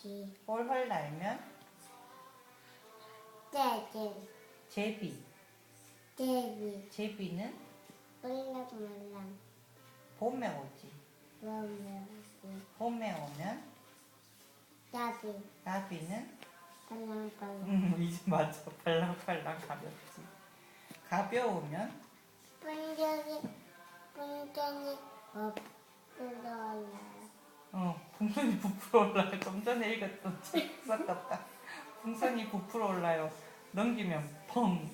나지. 홀헐 날면. 제비. 제비. 제비는 몰랑몰랑. 봄에 오지. 뭐뭐지. 봄에 오면 나비. 나비는 빨랑빨랑. 음 이제 맞아 팔랑팔랑 가볍지. 가벼우면 분전이 분전이 없어요. 어 풍선이 부풀어 올라요. 좀 전에 읽었던 책 같다. 풍선이 부풀어 올라요. 넘기면 펑.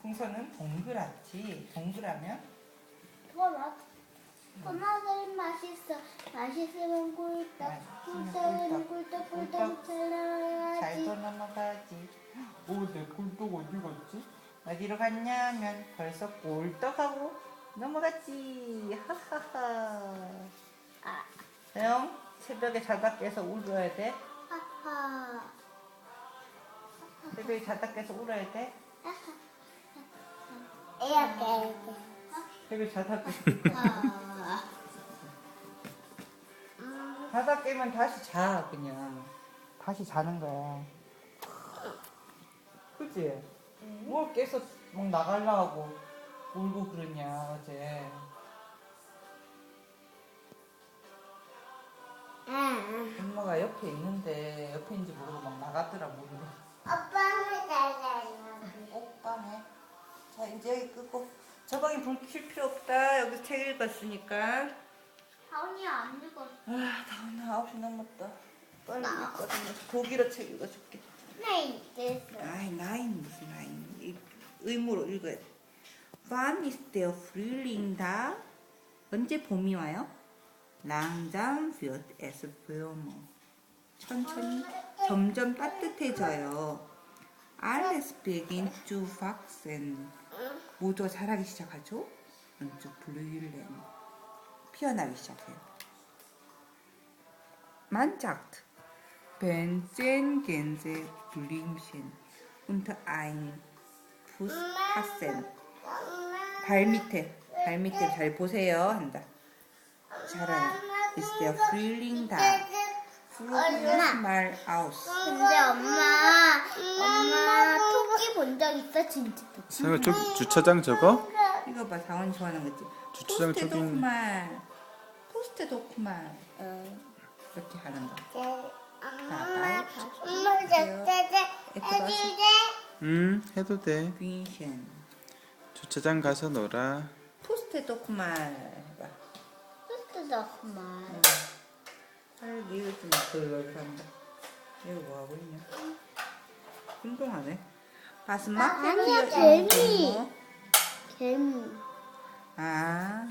풍선은 동그랗지. 동그라면 토마토. 토마토는 맛있어. 맛있으면 꿀떡. 꿀떡은 꿀떡 꿀떡 잘도 잘라야지. 넘어가지. 오, 내 꿀떡 어디 갔지? 어디로 갔냐면 벌써 꿀떡하고 넘어갔지. 하하하. 아, 형, 새벽에 자다 깨서 울어야 돼. 하하. 새벽에 자다 깨서 울어야 돼. 이렇게 이렇게. 새벽에 자다 깨서. 아. 음, 자다 깨면 다시 자, 그냥. 다시 자는 거야. 그치? 뭘 깨서 막 나가려고 울고 그러냐, 어제. 응. 엄마가 옆에 있는데 옆에 있는지 모르고 막 나갔더라 모르고 오빠는 잘라요. 오빠네 자 이제 여기 끄고 저 방에 불 켤 필요 없다 여기 책 읽었으니까 다운이 안 읽었어. 아 다음 9시 넘었다 빨리 읽거든요 독일어 책 읽어줄게. 아이 나인 무슨 나인 이- 의무로 읽어야 돼 Wann ist der Frühling da? 언제 봄이 와요? Langsam wird es wärmer 천천히 점점 따뜻해져요. Alles beginnt zu wachsen. 모두가 자라기 시작하죠. zu blühen. 피어나기 시작해요. Wenn zehn Gänse Blümchen unter ein Fuß passen. 발 밑에, 발 밑에 잘 보세요. 한다. 자라. Ist der Frühling da? Fluch mal aus. 근데 엄마, 엄마 토끼 본 적 있어? 진짜? 사가 저 주차장 저거? 이거 봐, 다원이 좋아하는 거지. 주차장 토스트 저기- 도쿠말. 토스트 도쿠말. 응. 이렇게 하는 거. 엄마, 엄마 저저저 해주세. 응 해도 돼. 빈션. 주차장 가서 놀아. 토스트 도쿠말. 해봐. 엄마. 빨리 이거 좀 그걸 한다. 이거 뭐 하고 있냐? 운동하네. 바스마? 아니야, 개미. 개미. 아,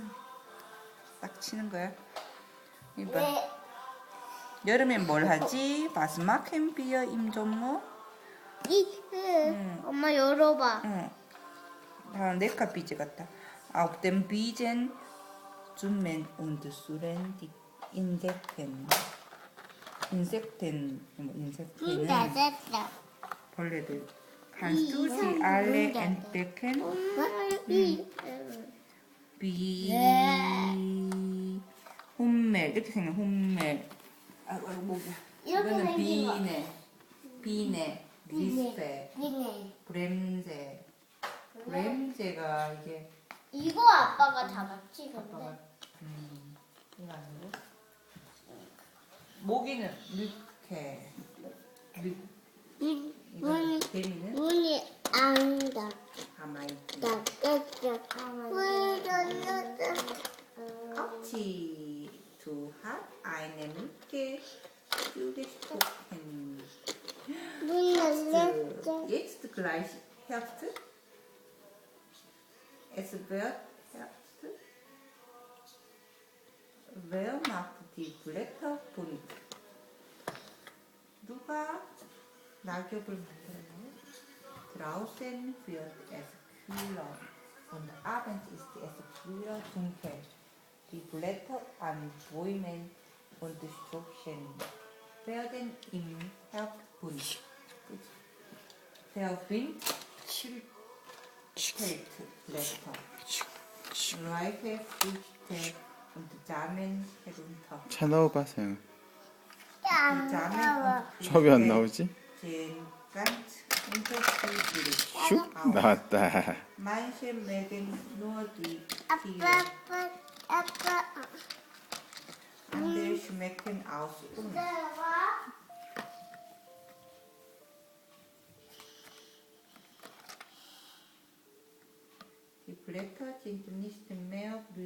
딱 치는 거야. 이봐. 왜? 여름엔 뭘 하지? 바스마 캠비어 임종모? 이, 응. 엄마 열어봐. 응. 다 네카 비즈 같다. Auf dem Biegen zoomen und suchen die Insekten. 인섹텐은 됐다. 벌레들. Kannst du sie alle entdecken? 이. 비 홈멜 이렇게 생긴 홈멜 아이고 아이고 목이야 이렇게 이거는 생긴 거. 비네 비네 리스페 니네. 브렘제 브렘제가 이게 이거 아빠가 잡았지 아빠가 근데. 음 이거 아니고 모기는 이거 문이 개미는 문이 안 닫. 가마이티 닫혔어. 문이 닫혔어. Aufzieh, du hast eine Mücke zugestochen. 문 Herbst. 열렸어. Jetzt gleich Herbst. Es wird Herbst. Wer macht die Blätter bunt? 누가 낙엽을 만들어요? Draußen wird es kühler und abends ist es früher dunkel. Die Blätter an Bäumen und Sträuchern werden im Herbst bunt. Der Wind schüttelt Blätter, reife Früchte und Samen herunter. 차 넣어봐 서영. Zusammen 나와. und 수업이 안 나오지? den ganz unterschiedlich 슉. 나왔다. Manche mögen nur die 아빠 Tiere, andere schmecken aus uns. 나와. Die Blätter